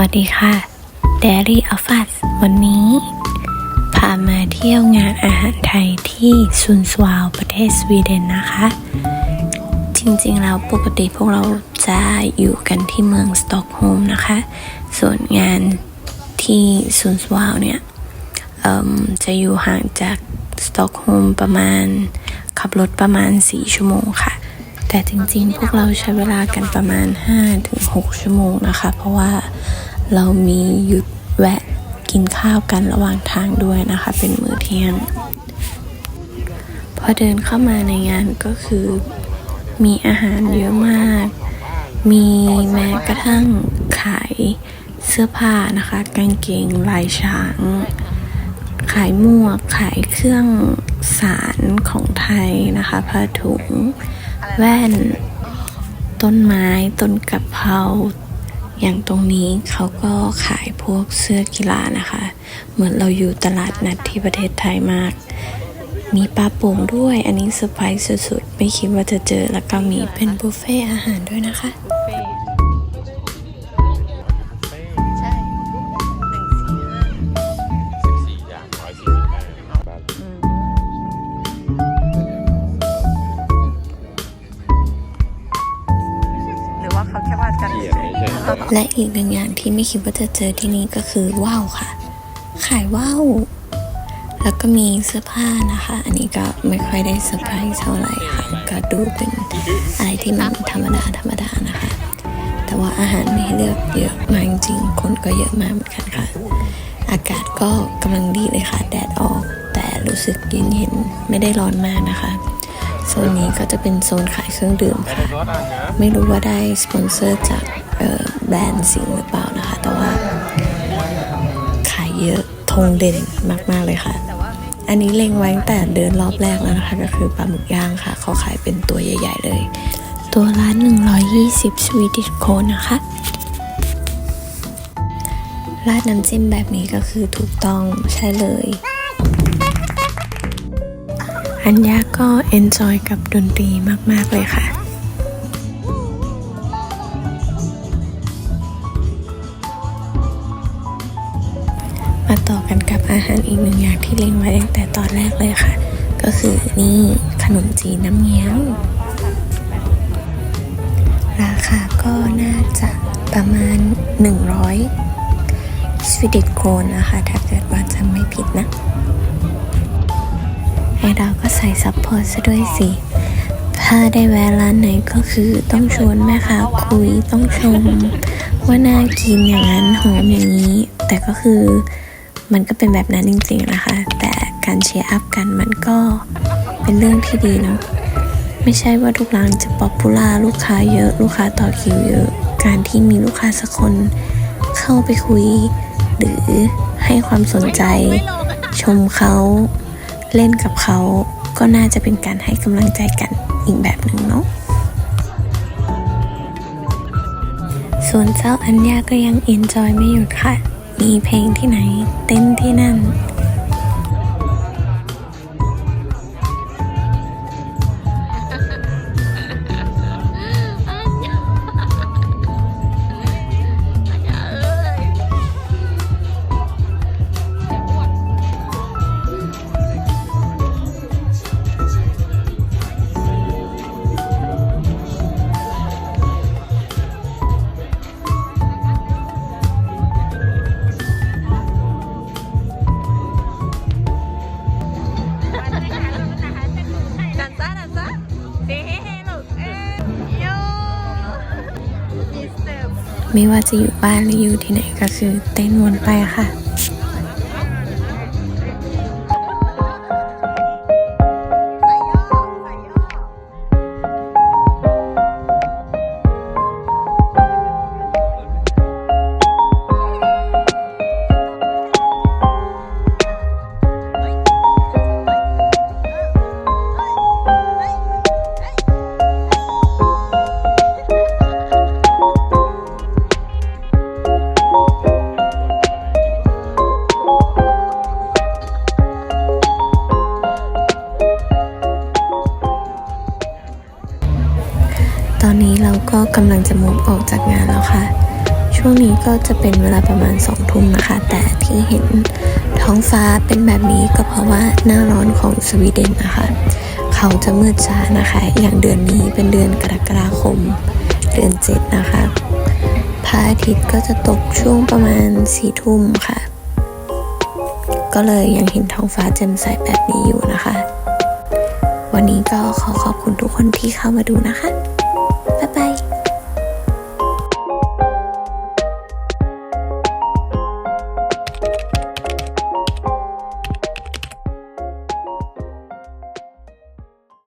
วัสดีค่ะ Dairy of Us วันนี้ พามาเที่ยวงานอาหารไทยที่ซุนสวาวประเทศสวีเดนนะคะ จริงๆแล้วปกติพวกเราจะอยู่กันที่เมืองสตอกโฮล์มนะคะ ส่วนงานที่ซุนสวาวเนี่ยจะอยู่ห่างจากสตอกโฮล์มประมาณ ขับรถประมาณ 4 ชั่วโมงค่ะ แต่จริงๆ พวกเราใช้เวลากันประมาณ 5-6 ชั่วโมงนะคะ เพราะว่าเรามีหยุดแวะกินข้าวกันระหว่างทางด้วยนะคะ เป็นมื้อเที่ยง พอเดินเข้ามาในงานก็คือมีอาหารเยอะมาก มีแม้กระทั่งขายเสื้อผ้านะคะ กางเกงลายช้าง ขายหมวก ขายเครื่องสารของไทยนะคะผ้าถุง แว่น ต้นไม้ต้นกะเพราอย่างตรงนี้เขาก็ขายพวกเสื้อกีฬานะคะ เหมือนเราอยู่ตลาดนัดที่ประเทศไทยมาก มีปลาโป่งด้วย อันนี้เซอร์ไพรส์สุดๆ ไม่คิดว่าจะเจอแล้วก็มีเป็นบุฟเฟ่อาหารด้วยนะคะ และอีกหนึ่งอย่างที่ไม่คิดว่าจะเจอที่นี่ก็คือว่าวค่ะ ขายว่าวแล้วก็มีเสื้อผ้านะคะ อันนี้ก็ไม่ค่อยได้เซอร์ไพรส์เท่าไหร่ค่ะ ก็ดูเป็นอะไรที่มันธรรมดาธรรมดานะคะ แต่ว่าอาหารมีให้เลือกเยอะมากจริงๆคนก็เยอะมากเหมือนกันค่ะ อากาศก็กำลังดีเลยค่ะ แดดออก แต่รู้สึกเย็นๆไม่ได้ร้อนมากนะคะโซนนี้ก็จะเป็นโซนขายเครื่องดื่มค่ะ ไม่รู้ว่าได้สปอนเซอร์จาก แบรนด์สิงห์หรือเปล่านะคะ แต่ว่าขายเยอะธงเด่นมาก ๆ เลยค่ะ อันนี้เล็งไว้ตั้งแต่เดินรอบแรกแล้วนะคะ ก็คือปลาหมึกย่างค่ะ เขาขายเป็นตัวใหญ่ ๆ เลย ตัวละ120สวีดิชโคนนะคะราดน้ำจิ้มแบบนี้ก็คือถูกต้องใช่เลย อันยาก็เอนจอยกับดนตรีมาก ๆ เลยค่ะ มาต่อกันกับอาหารอีกหนึ่งอย่างที่เล็งไว้ตั้งแต่ตอนแรกเลยค่ะ ก็คือนี่ขนมจีนน้ำเงี้ยว ราคาก็น่าจะประมาณ 100สวีดิชโครนนะคะ ถ้าเกิดว่าจำไม่ผิดนะไอเราก็ใส่ซัพพอร์ตซะด้วยสิ ถ้าได้แวะร้านไหนก็คือต้องชวนแม่ค้าคุยต้องชมว่าน่ากินอย่างนั้นหอมอย่างนี้ แต่ก็คือ มันก็เป็นแบบนั้นจริงๆนะคะ แต่การเชียร์อัพกันมันก็เป็นเรื่องที่ดีเนาะไม่ใช่ว่าทุกร้านจะป๊อปปูล่าลูกค้าเยอะ ลูกค้าต่อคิวเยอะ การที่มีลูกค้าสักคนเข้าไปคุย หรือให้ความสนใจ ชมเขาเล่นกับเขาก็น่าจะเป็นการให้กำลังใจกันอีกแบบหนึ่งเนาะส่วนเจ้าอัญญาก็ยังเอนจอยไม่หยุดค่ะ มีเพลงที่ไหน เต้นที่นั่น ไม่ว่าจะอยู่บ้านหรืออยู่ที่ไหนก็คือเต้นวนไปค่ะ อนนี้เราก็กำลังจะมุกออกจากงานแล้วค่ะช่วงช่วงนี้ก็จะเป็นเวลาประมาณสองทุ่มนะคะ แต่ที่เห็นท้องฟ้าเป็นแบบนี้ก็เพราะว่าหน้าร้อนของสวีเดนนะคะ เขาจะมืดช้านะคะ อย่างเดือนนี้เป็นเดือนกรกฎาคม เดือนเจ็ดนะคะพระอาทิตย์ก็จะตกช่วงประมาณสี่ทุ่มค่ะ ก็เลยยังเห็นท้องฟ้าแจ่มใสแบบนี้อยู่นะคะ วันนี้ก็ขอขอบคุณทุกคนที่เข้ามาดูนะคะ